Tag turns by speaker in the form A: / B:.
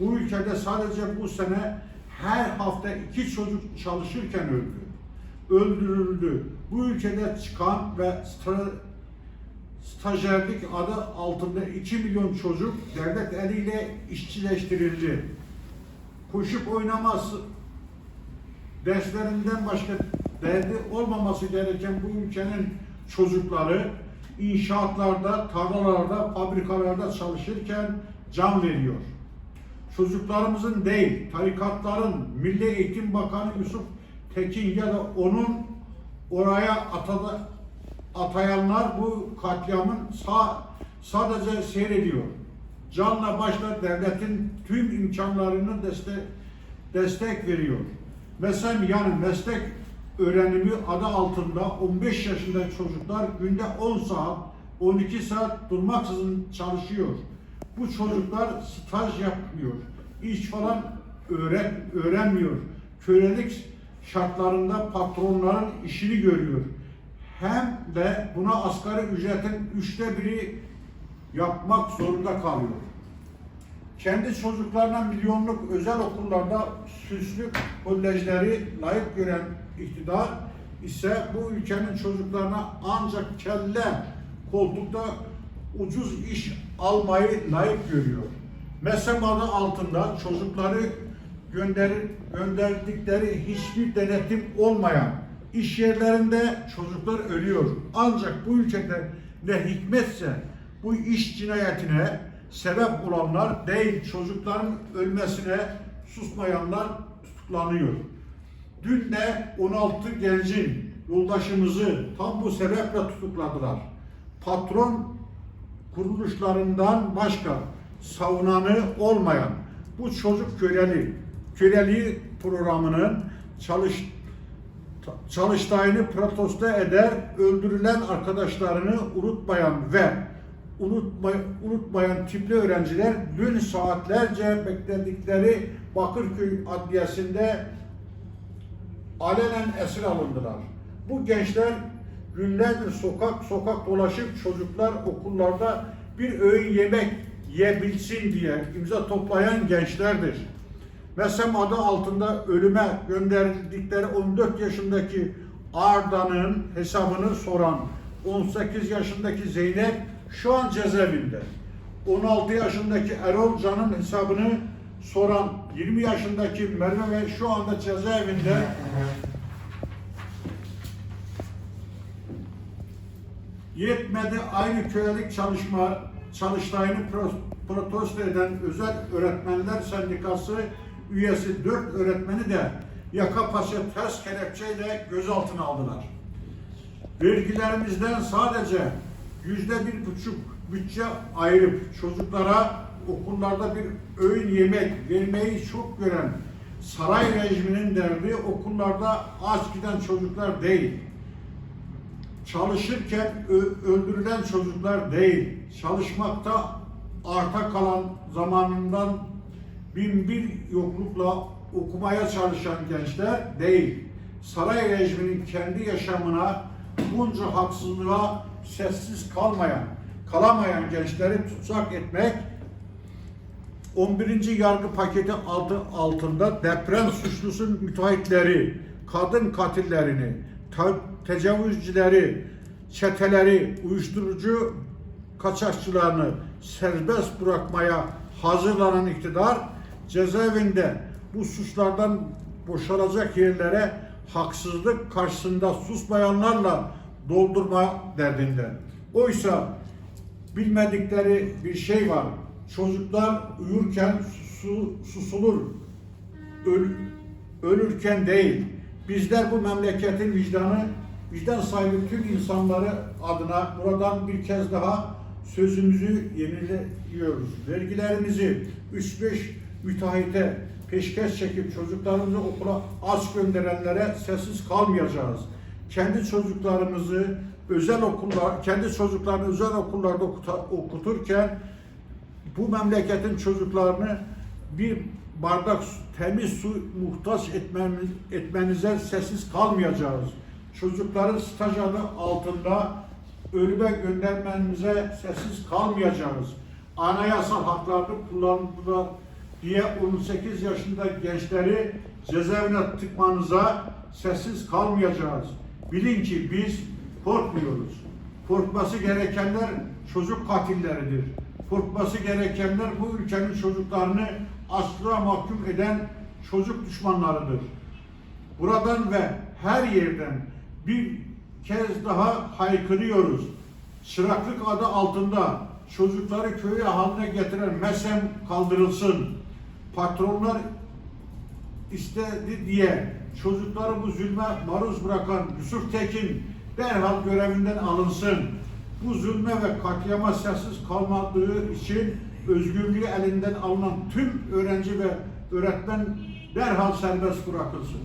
A: Bu ülkede sadece bu sene her hafta iki çocuk çalışırken öldü. Öldürüldü. Bu ülkede çıkan ve stajyerlik adı altında 2 milyon çocuk devlet eliyle işçileştirildi. Koşup oynaması, derslerinden başka derdi olmaması gereken bu ülkenin çocukları inşaatlarda, tarlalarda, fabrikalarda çalışırken can veriyor. Çocuklarımızın değil, tarikatların Milli Eğitim Bakanı Yusuf Tekin ya da onun oraya atada, atayanlar bu katliamın sağ, sadece seyrediyor. Canla başla devletin tüm imkanlarını destek, destek veriyor. Mesela yani meslek öğrenimi adı altında 15 yaşındaki çocuklar günde 10 saat, 12 saat durmaksızın çalışıyor. Bu çocuklar staj yapmıyor, iş falan öğren, öğrenmiyor. Kölelik şartlarında patronların işini görüyor. Hem de buna asgari ücretin üçte biri yapmak zorunda kalıyor. Kendi çocuklarına milyonluk özel okullarda süslü kolejleri layık gören iktidar ise bu ülkenin çocuklarına ancak kelle koltukta ucuz iş almayı layık görüyor. Meslek adı altında çocukları gönder, gönderdikleri hiçbir denetim olmayan iş yerlerinde çocuklar ölüyor. Ancak bu ülkede ne hikmetse bu iş cinayetine sebep olanlar değil çocukların ölmesine susmayanlar tutuklanıyor. Dün de 16 gencin yoldaşımızı tam bu sebeple tutukladılar. Patron kuruluşlarından başka savunanı olmayan bu çocuk köleli, köleliği programının çalış, çalıştayını protesto eder, öldürülen arkadaşlarını unutmayan ve unutmay, unutmayan tipli öğrenciler dün saatlerce bekledikleri Bakırköy Adliyesi'nde alenen esir alındılar. Bu gençler günlerdir sokak sokak dolaşıp çocuklar okullarda bir öğün yemek yiyebilsin diye imza toplayan gençlerdir. Mesem adı altında ölüme gönderildikleri 14 yaşındaki Arda'nın hesabını soran 18 yaşındaki Zeynep şu an cezaevinde. 16 yaşındaki Erol Can'ın hesabını soran 20 yaşındaki Merve ve şu anda cezaevinde Yetmedi aynı kölelik çalışma çalıştayını pro- protesto eden özel öğretmenler sendikası üyesi dört öğretmeni de yaka paça ters kelepçeyle gözaltına aldılar. Vergilerimizden sadece yüzde bir buçuk bütçe ayırıp çocuklara okullarda bir öğün yemek vermeyi çok gören saray rejiminin derdi okullarda aç giden çocuklar değil çalışırken öldürülen çocuklar değil, çalışmakta arta kalan zamanından bin bir yoklukla okumaya çalışan gençler değil. Saray rejiminin kendi yaşamına bunca haksızlığa sessiz kalmayan, kalamayan gençleri tutsak etmek 11. yargı paketi adı altında deprem suçlusu müteahhitleri, kadın katillerini, tecavüzcüleri, çeteleri, uyuşturucu kaçakçılarını serbest bırakmaya hazırlanan iktidar cezaevinde bu suçlardan boşalacak yerlere haksızlık karşısında susmayanlarla doldurma derdinde. Oysa bilmedikleri bir şey var. Çocuklar uyurken su, susulur. Öl- ölürken değil. Bizler bu memleketin vicdanı, vicdan sahibi tüm insanları adına buradan bir kez daha sözümüzü yeniliyoruz. Vergilerimizi 3-5 müteahhite peşkeş çekip çocuklarımızı okula aç gönderenlere sessiz kalmayacağız. Kendi çocuklarımızı özel okullar, kendi çocuklarını özel okullarda okuturken bu memleketin çocuklarını bir bardak temiz su muhtaç etmemiz, etmenize sessiz kalmayacağız. Çocukları staj adı altında ölüme göndermenize sessiz kalmayacağız. Anayasal haklarını kullanma, diye 18 yaşında gençleri cezaevine tıkmanıza sessiz kalmayacağız. Bilin ki biz korkmuyoruz. Korkması gerekenler çocuk katilleridir. Korkması gerekenler bu ülkenin çocuklarını asla mahkum eden çocuk düşmanlarıdır. Buradan ve her yerden bir kez daha haykırıyoruz. Çıraklık adı altında çocukları köye haline getiren MESEM kaldırılsın. Patronlar istedi diye çocukları bu zulme maruz bırakan Yusuf Tekin derhal görevinden alınsın. Bu zulme ve katliama sessiz kalmadığı için özgürlüğü elinden alınan tüm öğrenci ve öğretmen derhal serbest bırakılsın.